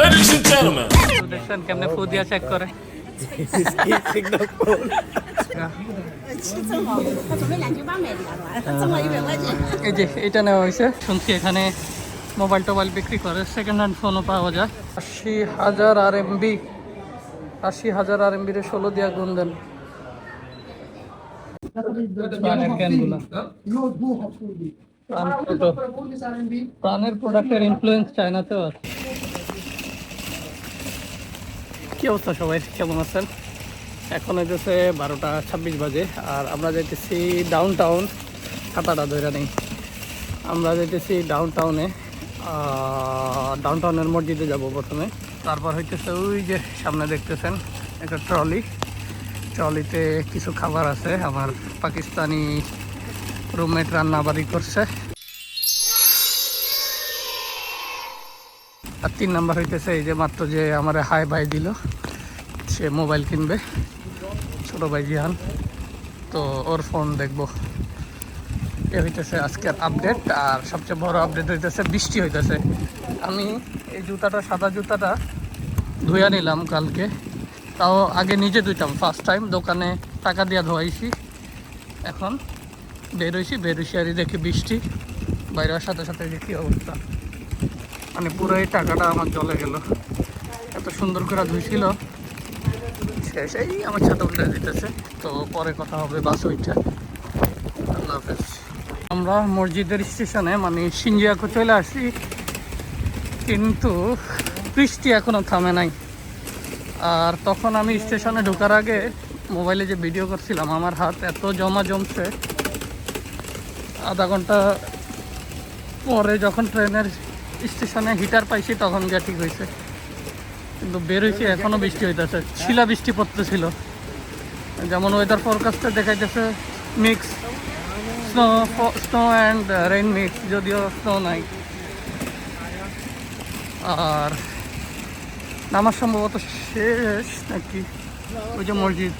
Ladies and gentlemen. এই যে, এটা নেওয়া হয়েছে। শুনছি এখানে মোবাইল টোবাইল বিক্রি করে। সেকেন্ড হ্যান্ড ফোনও পাওয়া যায়। আশি হাজার আর এমবি আশি হাজার আর এমবি রে ষোলো দিয়া গুণ দেন। প্রাণের প্রোডাক্টের ইনফ্লুয়েন্স চায়নাতেও আছে। কি অবস্থা সবাই? কেমন আছেন? এখন হইতেছে বারোটা ছাব্বিশ বাজে, আর আমরা যাইতেছি ডাউন টাউন খাতাটা ধরে নেই। আমরা যাইতেছি ডাউন টাউনে ডাউন টাউনের মসজিদে যাব প্রথমে। তারপর হইতেছে ওই যে সামনে দেখতেছেন, একটা ট্রলি ট্রলিতে কিছু খাবার আছে, আমার পাকিস্তানি রুমমেট রান্না বাড়ি করছে। আর তিন নাম্বার হইতেছে এই যে মাত্র যে আমার হাই ভাই দিল, সে মোবাইল কিনবে, ছোট ভাই জিহান। তো ওর ফোন দেখব। এ হইতেছে আজকের আপডেট, আর সবচেয়ে বড় আপডেট হইতেছে বৃষ্টি হইতেছে। আমি এই জুতাটা, সাদা জুতাটা ধুয়া নিলাম কালকে। তাও আগে নিজে ধুইতাম ফার্স্ট টাইম দোকানে টাকা দিয়ে ধোয়াইছি। এখন বের হয়েছি বের আর দেখি বৃষ্টি, বাইরে সাথে সাথে দেখি অবস্থা। মানে পুরো এই টাকাটা আমার জলে গেল। এত সুন্দর করে ধুইছিল। শেষ, এই আমার ছাতা উল্টে দিতেছে। তো পরে কথা হবে বাস ওইটা। আল্লাহ হাফেজ। আমরা মসজিদের স্টেশনে মানে সিঞ্জিয়াকো চলে আসি। কিন্তু বৃষ্টি এখনও থামে নাই। আর তখন আমি স্টেশনে ঢোকার আগে মোবাইলে যে ভিডিও করছিলাম, আমার হাত এত জমা জমছে। আধা ঘণ্টা পরে যখন ট্রেনের স্টেশনে হিটার পাইছি, তখন গিয়ে ঠিক হয়েছে কিন্তু বের হয়েছে এখনও বৃষ্টি হইতেছে। শিলা বৃষ্টি পড়তেছিল। যেমন ওয়েদার ফোরকাস্টে দেখাইতেছে mix snow snow and rain mix যদিও স্নো নাই। আর নামাজ সম্ভবত শেষ নাকি? ওই যে মসজিদ।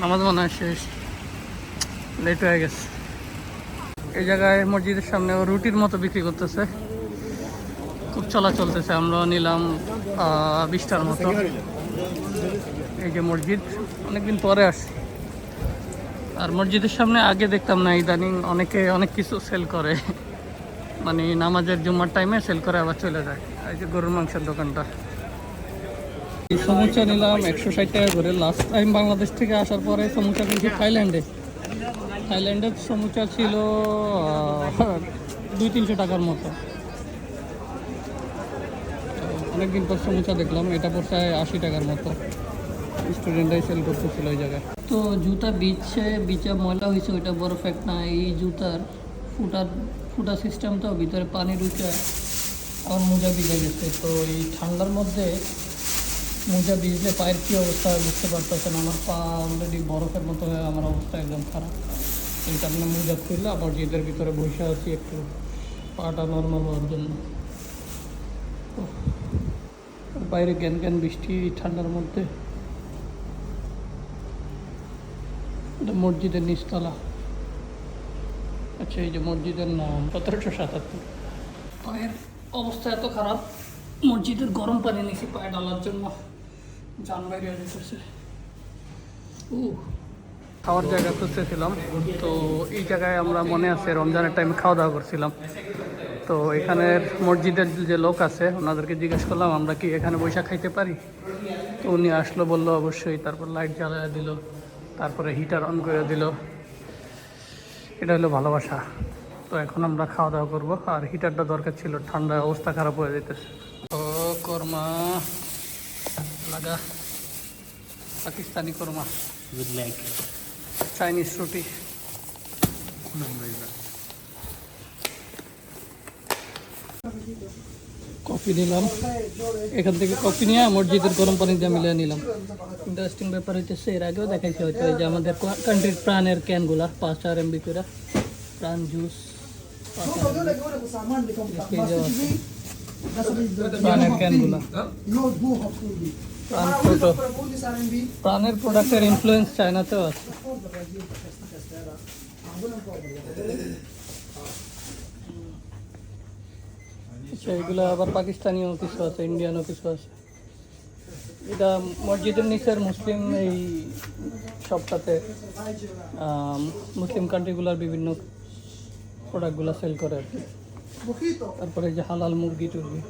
নামাজ মনে হয় শেষ। লেট হয়ে গেছে। এই জায়গায় মসজিদের সামনে ও রুটির মতো বিক্রি করতেছে। খুব চলা চলতেছে আমরা নিলাম বিশটার মতো। এই যে মসজিদ, অনেকদিন পরে আসছি। আর মসজিদের সামনে আগে দেখতাম না, ইদানিং অনেকে অনেক কিছু সেল করে। মানে নামাজের জুম্মার টাইমে সেল করে আবার চলে যায়। এই যে গরুর মাংসের দোকানটা। সমুচা নিলাম, একশো ষাট টাকা করে। লাস্ট টাইম বাংলাদেশ থেকে আসার পরে সমুচা কিনছি থাইল্যান্ডে থাইল্যান্ডের সমুচা ছিল দুই তিনশো টাকার মতো। অনেকদিন পর সমুচা দেখলাম, এটা পড়ছে আশি টাকার মতো। স্টুডেন্টরাই সেল করতেছিল ওই জায়গায়। তো জুতা বিচে বিচে ময়লা হয়েছে, ওইটা বড় ফ্যাক্ট না, এই জুতার ফুটার, ফুটা সিস্টেম তো ভিতরে পানি ঢুকে আমার মোজা ভিজে গেছে। তো এই ঠান্ডার মধ্যে মোজা ভিজলে পায়ের কী অবস্থা বুঝতে পারতেছেন। আমার পা অলরেডি বরফের মতো হয়ে আমার অবস্থা একদম খারাপ। এই কারণে মোজা খুললে আবার জিদের ভিতরে বসে আছি একটু পাটা নর্মাল হওয়ার জন্য। বাইরে জ্ঞান জ্ঞান বৃষ্টি, ঠান্ডার মধ্যে। মসজিদের নিচতলা। আচ্ছা এই যে মসজিদের নাম, সতেরোশো সাতাত্তর। পায়ের অবস্থা এত খারাপ, মসজিদের গরম পানি নিয়েছি পায়ে ডালার জন্য যান বাইরে যেতেছে উ খাওয়ার জায়গা খুঁজতেছিলাম তো এই জায়গায় আমরা মনে আছে রমজানের টাইমে খাওয়া দাওয়া করছিলাম। তো এখানের মসজিদের যে লোক আছে, ওনাদেরকে জিজ্ঞেস করলাম, আমরা কি এখানে বৈশাখ খাইতে পারি? তো উনি আসলো, বলল, অবশ্যই। তারপর লাইট জ্বালিয়ে দিল, তারপরে হিটার অন করে দিল। এটা হলো ভালোবাসা। তো এখন আমরা খাওয়া দাওয়া করব। আর হিটারটা দরকার ছিল, ঠান্ডা অবস্থা খারাপ হয়ে যেতেছে ও কর্মা। লাগা Pakistani korma with leg. Chinese রুটি কফি নিলাম। এখান থেকে কফি নিয়ে মসজিদের গরম পানি দিয়ে মিলিয়ে নিলাম। ইন্টারেস্টিং ব্যাপার হচ্ছে এর আগেও দেখাইছি হয়তো এই যে আমাদের কান্ট্রির প্রাণের ক্যানগুলা পাঁচ আর এমবি করে। প্রাণ জুস প্রাণের ক্যানগুলা প্রাণ ছোট প্রাণের প্রোডাক্টের ইনফ্লুয়েন্স চায়নাতেও আছে। আচ্ছা এগুলো আবার পাকিস্তানিও কিছু আছে, ইন্ডিয়ানও কিছু আছে। এটা মসজিদের নিচের মুসলিম এই সবটাতে মুসলিম কান্ট্রিগুলোর বিভিন্ন প্রোডাক্টগুলো সেল করে আর কি। তারপরে যে হালাল মুরগি টুরগি।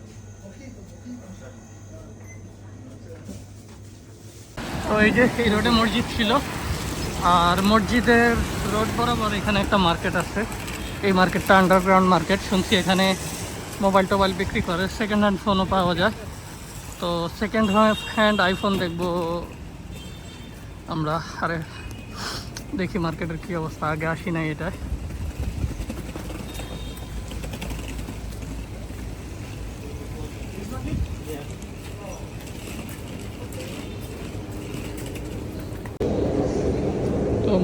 তো এই যে এই রোডে মসজিদ ছিল, আর মসজিদের রোড বরাবর এখানে একটা মার্কেট আছে। এই মার্কেটটা আন্ডারগ্রাউন্ড মার্কেট, শুনছি এখানে মোবাইল টোবাইল বিক্রি করে। সেকেন্ড হ্যান্ড ফোনও পাওয়া যায়। তো সেকেন্ড হ্যান্ড আইফোন দেখব আমরা। আরে, দেখি মার্কেটের কী অবস্থা, আগে আসি নাই এটা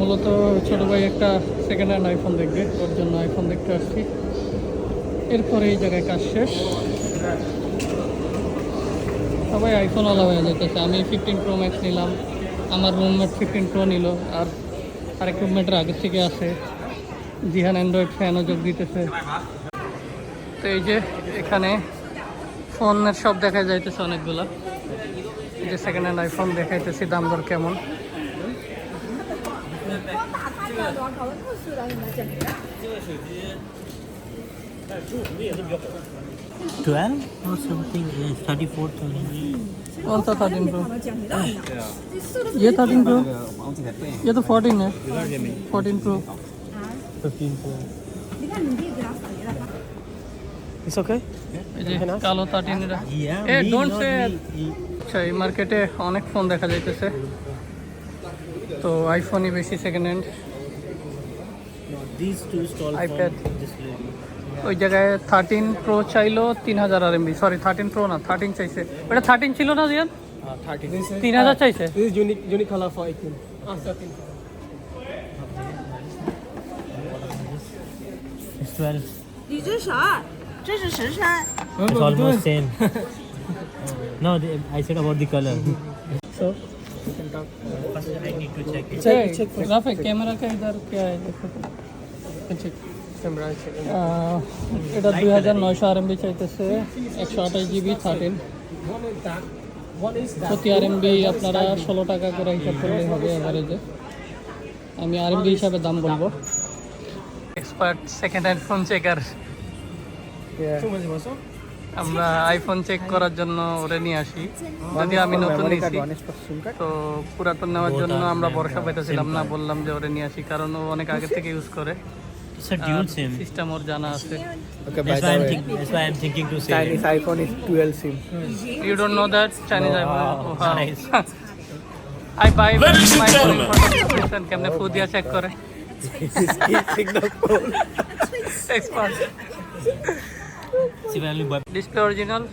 মূলত ছোট ভাই একটা সেকেন্ড হ্যান্ড আইফোন দেখবে, ওর জন্য আইফোন দেখতে আসছি। এরপরে এই জায়গায় কাজ শেষ। সবাই আইফোন আলা হয়ে যেতেছে। আমি ফিফটিন প্রো ম্যাক্স নিলাম, আমার রুমমেট ফিফটিন প্রো নিল, আর আরেক রুমমেটের আগের থেকে আছে। জিহান অ্যান্ড্রয়েড ফ্যানও যোগ দিতেছে। তো এই যে এখানে ফোনের সব দেখা যাইতেছে অনেকগুলো। এই যে সেকেন্ড হ্যান্ড আইফোন দেখাইতেছি, দাম দর কেমন? 大太阳光搞得那么湿了，你们简直。 12 or something is 34,000. कौन सा थर्टीन प्रो 讲你的，这湿的 ये थर्टीन प्रो ये तो फोर्टीन है fourteen pro 15 Pro. 你看你弟给他扫一了吧。 It's okay? এই যে কালো থার্টিন এরা Yeah. Eh, me, don't not say- me. He- আচ্ছা এই মার্কেটে অনেক ফোন দেখা যাইতেছে তো আইফোনই বেশি সেকেন্ড হ্যান্ড আইপ্যাড ওই জায়গায় থার্টিন প্রো চাইলো তিন হাজার R MB sorry thirteen pro না থার্টিন চাইছে। ওটা থার্টিন ছিল না জিয়ান তিন হাজার চাইছে? It's almost same. no, I said about the color. so First, I need to check it. Check- check first. Rafe camera का इधर क्या है देखो तो। Check. Camera check. আহ, এটা দুই হাজার নয়শো আর এমবি চাইতেছে একশো আঠাশ GB thirteen One is dark. One is dark. প্রতি আর এমবি আপনারা ষোলো টাকা করে হিসাব করলেই হবে এভারেজে আমি আর এমবি হিসাবে দাম বলবো expert second hand phone checker আমরা আইফোন চেক করার জন্য ওরে নিয়ে আসি। যদি আমি নতুন নিয়েছি। তো পুরাতন নেওয়ার জন্য আমরা ভরসা পাইতেছিলাম না বললাম যে ওরে নিয়ে আসি কারণ ও অনেক আগে থেকে ইউজ করে। It's a dual SIM. System ওর জানা আছে। Okay, That's why, I'm think, that's why I'm thinking to say it. iPhone is dual SIM. You don't know that Chinese iPhone Wow, nice. I buy my phone কেমনে ফু দিয়া check করে display original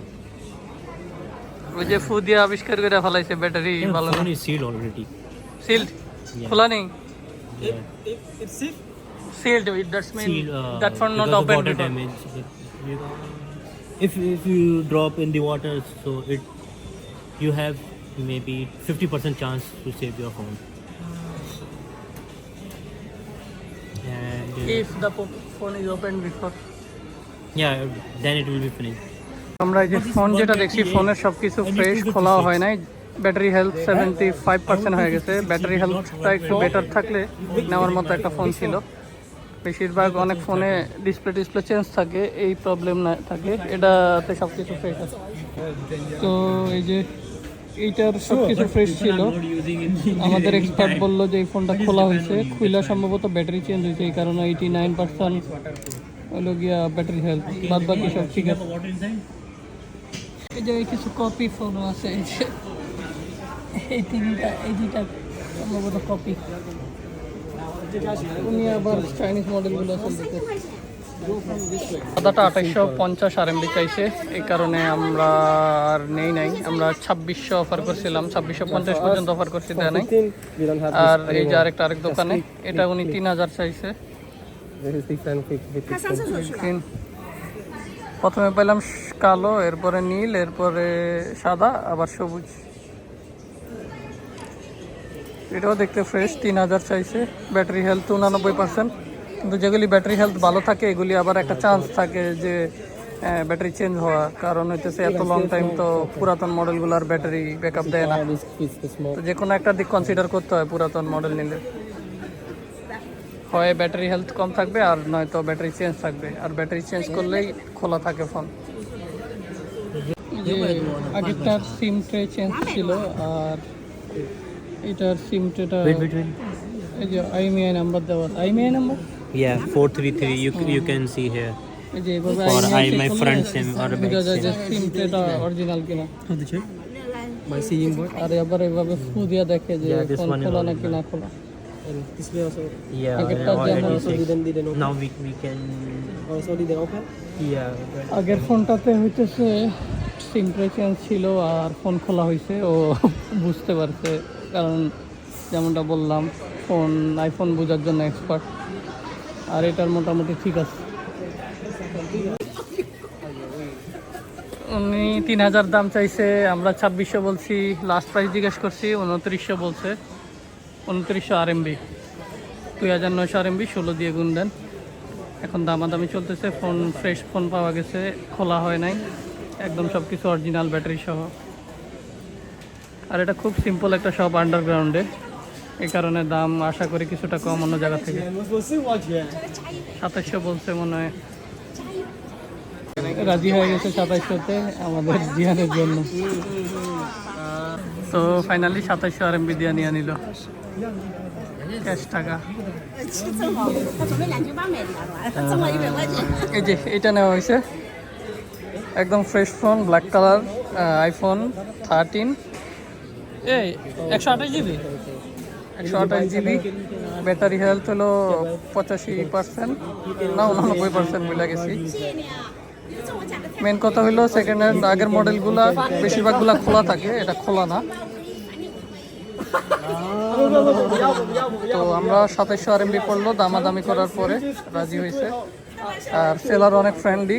ওই যে ফু দিয়ে আবিষ্কার করে ফেলাইছে ব্যাটারি the ভালো না phone is sealed already. Sealed Yeah. খোলা নেই It's it? sealed it that's mean Sealed. Uh, that phone not because of open water before. damage. You- If if you drop in the water, so it you have maybe 50% chance to save your phone. And uh, if the po- phone is opened before Yeah, then it will be finished. আমরা এই যে phone যেটা দেখছি ফোনের সব কিছু fresh খোলাও হয় নাই। Battery health seventy five percent হয়ে গেছে। ব্যাটারি হেলথটা একটু বেটার থাকলে নেওয়ার মতো একটা ফোন ছিল। বেশিরভাগ অনেক ফোনে ডিসপ্লে ডিসপ্লে চেঞ্জ থাকে এই প্রবলেম না থাকে এটাতে সব কিছু ফ্রেশ আছে। তো এই যে এইটার সব কিছু ফ্রেশ ছিল। আমাদের এক্সপার্ট বলল যে এই ফোনটা খোলা হয়েছে। খুলা সম্ভবত ব্যাটারি চেঞ্জ হয়েছে এই কারণে এইটি নাইন পার্সেন্ট হলো গিয়া ব্যাটারি হেলথ বাদ বাকি সব ঠিক আছে। এই জায়গায় কিছু কপি ফোনও আছে এই যে এই তিনটা এই দুইটা সম্ভবত কপি উনি আবার চাইনিজ মডেলগুলো চলতেছে সাদাটা আঠাইশশো পঞ্চাশ আর এমবি চাইছে এই কারণে আমরা আর নেই নাই। আমরা ছাব্বিশশো অফার করছিলাম ছাব্বিশশো পঞ্চাশ পর্যন্ত অফার করছি দেয় নাই। 15. We আর এই যে আরেকটা আরেক দোকানে এটা উনি তিন হাজার চাইছে। প্রথমে পেলাম কালো এরপরে নীল এরপরে সাদা আবার সবুজ। এটাও দেখতে ফ্রেশ তিন হাজার চাইছে। ব্যাটারি হেলথ উনানব্বই পার্সেন্ট কিন্তু যেগুলি ব্যাটারি হেলথ ভালো থাকে এগুলি আবার একটা চান্স থাকে যে হ্যাঁ ব্যাটারি চেঞ্জ হওয়া। কারণ হইতেছে এত লং টাইম তো পুরাতন মডেলগুলোর ব্যাটারি ব্যাকআপ দেয় না. তো যে কোনো একটা দিক কনসিডার করতে হয় পুরাতন মডেল নিলে। হয় ব্যাটারি হেলথ কম থাকবে আর নয়তো ব্যাটারি চেঞ্জ থাকবে আর ব্যাটারি চেঞ্জ করলেই খোলা থাকে ফোন আগেরটার সিম ট্রে চেঞ্জ ছিল আর এটার সিম ট্রেটা. এই যে আইএমআই নাম্বার দেওয়া IMEI number Yeah, 433. You, you can see here. এই যে এভাবে Or IMEI I, check my করলে front SIM or back বোঝা যায় যে SIM. সিম ট্রেটা অরিজিনাল কিনা? My আর এবার এভাবে ফু দিয়া দেখে যে ফোন খোলা নাকি না খোলা and display also. Yeah, I touch already them Also didn't didn't open. Now we, we can. Also didn't open. Yeah. আগের ফোনটাতে হইতেছে সিম ট্রে চেঞ্জ ছিল আর ফোন খোলা হয়েছে ও বুঝতে পারছে কারণ যেমনটা বললাম ফোন আইফোন বোঝার জন্য এক্সপার্ট আর এটার মোটামুটি ঠিক আছে উনি তিন হাজার দাম চাইছে আমরা ছাব্বিশশো বলছি লাস্ট প্রাইস জিজ্ঞেস করছি উনত্রিশশো বলছে উনত্রিশশো আর এমবি দুই হাজার নয়শো আর এমবি ষোলো দিয়ে গুণ দেন। এখন দামাদামি চলতেছে, ফোন, ফ্রেশ ফোন পাওয়া গেছে, খোলা হয় নাই। একদম সব কিছু অরিজিনাল ব্যাটারি সহ। আর এটা খুব সিম্পল একটা শপ আন্ডারগ্রাউন্ডে এই কারণে দাম আশা করি কিছুটা কম অন্য জায়গা থেকে। সাতাশশো বলছে মনে হয়। রাজি হয়ে গেছে সাতাশশোতে আমাদের জিয়ানের জন্য। তো ফাইনালি সাতাশশো আর এমবি দিয়ে নিয়ে নিল। ক্যাশ টাকা। এই যে, এটা নেওয়া হয়েছে। একদম fresh phone black colour iPhone thirteen এই, একশো আঠাশ জিবি একশো আঠাশ জিবি ব্যাটারি হেলথ হলো পঁচাশি পার্সেন্ট না, উনানব্বই পার্সেন্ট মিলে গেছি মেন কথা হলো সেকেন্ড হ্যান্ড আগের মডেলগুলা বেশিরভাগগুলা খোলা থাকে, এটা খোলা না। তো আমরা সাতাইশশো আর এমবি পড়ল, দামাদামি করার পরে রাজি হয়েছে। আর সেলার অনেক ফ্রেন্ডলি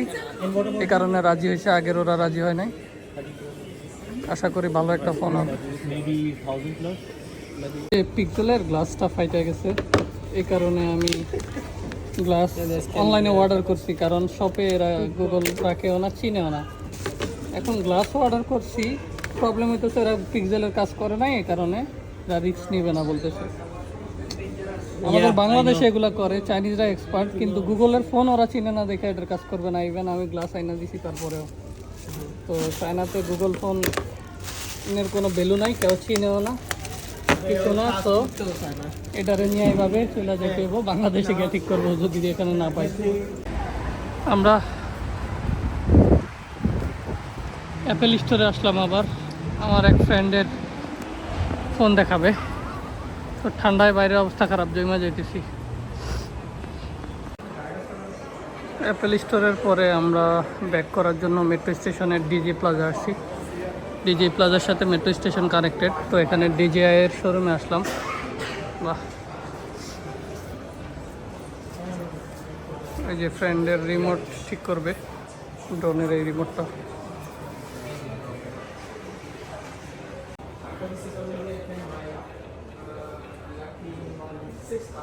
এই কারণে রাজি হয়েছে, আগের ওরা রাজি হয় নাই। আশা করি ভালো একটা ফোন হবে। Maybe 1000 পিক্সেলের গ্লাসটা ফাইটে গেছে, এই কারণে আমি গ্লাস অনলাইনে অর্ডার করছি কারণ শপে এরা গুগল রাখেও না চিনেও না। এখন গ্লাসও অর্ডার করছি প্রবলেম হইতেছে এরা পিক্সেলের কাজ করে নাই এই কারণে এরা রিস্ক নিবে না বলতেছে। আমাদের বাংলাদেশে এগুলো করে চাইনিজরা এক্সপার্ট কিন্তু গুগলের ফোন ওরা চিনে না দেখে এটার কাজ করবে না ইভেন আমি গ্লাস আইনা দিছি তারপরেও। তো চায়নাতে গুগল ফোন এর কোনো ভ্যালু নাই কেউ চিনেও না। কিছু না তো এটারে নিয়ে এইভাবে চলে যেতে বাংলাদেশে গিয়ে ঠিক করব যদি এখানে না পাই। আমরা অ্যাপেল স্টোরে আসলাম আবার, আমার এক ফ্রেন্ডের ফোন দেখাবে। তো ঠান্ডায় বাইরের অবস্থা খারাপ, জমা যাইতেছি। অ্যাপেল স্টোরের পরে আমরা ব্যাক করার জন্য মেট্রো স্টেশনের ডিজি প্লাজা আসছি। ডিজে প্লাজার সাথে মেট্রো স্টেশন কানেক্টেড তো এখানে ডিজিআই এর শোরুমে আসলাম। বাহ। এই যে ফ্রেন্ডের রিমোট ঠিক করবে ড্রোনের এই রিমোটটা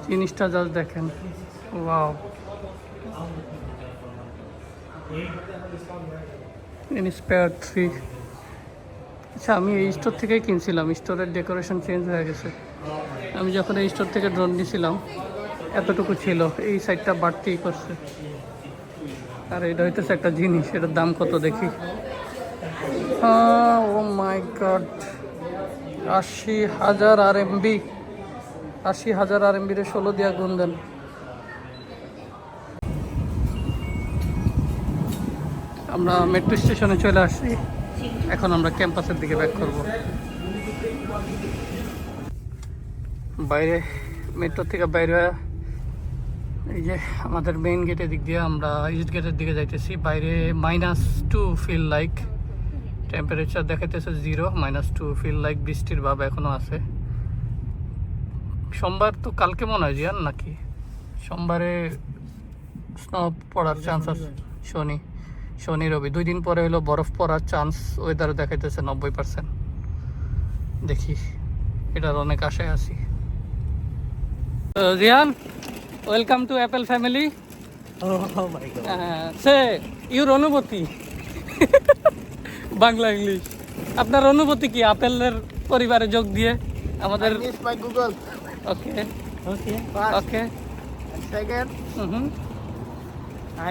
জিনিসটা জাস্ট দেখেন। ওয়াও ইনস্পায়ার থ্রি আচ্ছা আমি এই স্টোর থেকেই কিনছিলাম। স্টোরের ডেকোরেশন চেঞ্জ হয়ে গেছে। আমি যখন এই স্টোর থেকে ড্রোন নিয়েছিলাম এতটুকু ছিল। এই সাইডটা বাড়তেই করছে আর এটা হইতেছে একটা জিনিস, এটার দাম কত দেখি? ও মাই গড আশি হাজার আর এমবি আশি হাজার আর এমবি রে ষোলো দিয়া গুণ দেন। আমরা মেট্রো স্টেশনে চলে আসছি। এখন আমরা ক্যাম্পাসের দিকে ব্যাক করব। বাইরে মেট্রো থেকে বাইরে এই যে আমাদের মেইন গেটের দিক দিয়ে আমরা ইস্ট গেটের দিকে যাইতেছি। বাইরে minus two feel like temperature দেখাইতেছে zero minus two feel like বৃষ্টির ভাব এখনও আছে। সোমবার তো কালকে মনে হয় জিয়ান নাকি? সোমবারে স্নো পড়ার চান্স আছে, শনি। শনি রবি। দুই দিন পরে হলো বরফ পড়ার চান্স ওয়েদার দেখাইতেছে নব্বই পার্সেন্ট দেখি এটার অনেক আশায় আছি। Rian welcome to Apple family say your অনুভূতি। বাংলা ইংলিশ। আপনার অনুভূতি কি আপেলের পরিবারে যোগ দিয়ে? আমাদের Google. Okay okay And second, hmm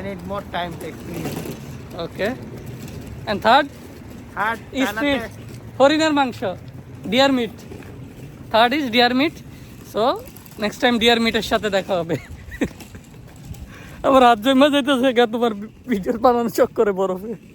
need more time to experience. Okay and third Third, speed another- হরিণের মাংস deer meat third is deer meat so next time deer মিটের সাথে দেখা হবে। আমার হাত জমা যেতেছে গা তোমার ভিডিও বানানো চক করে বরফে।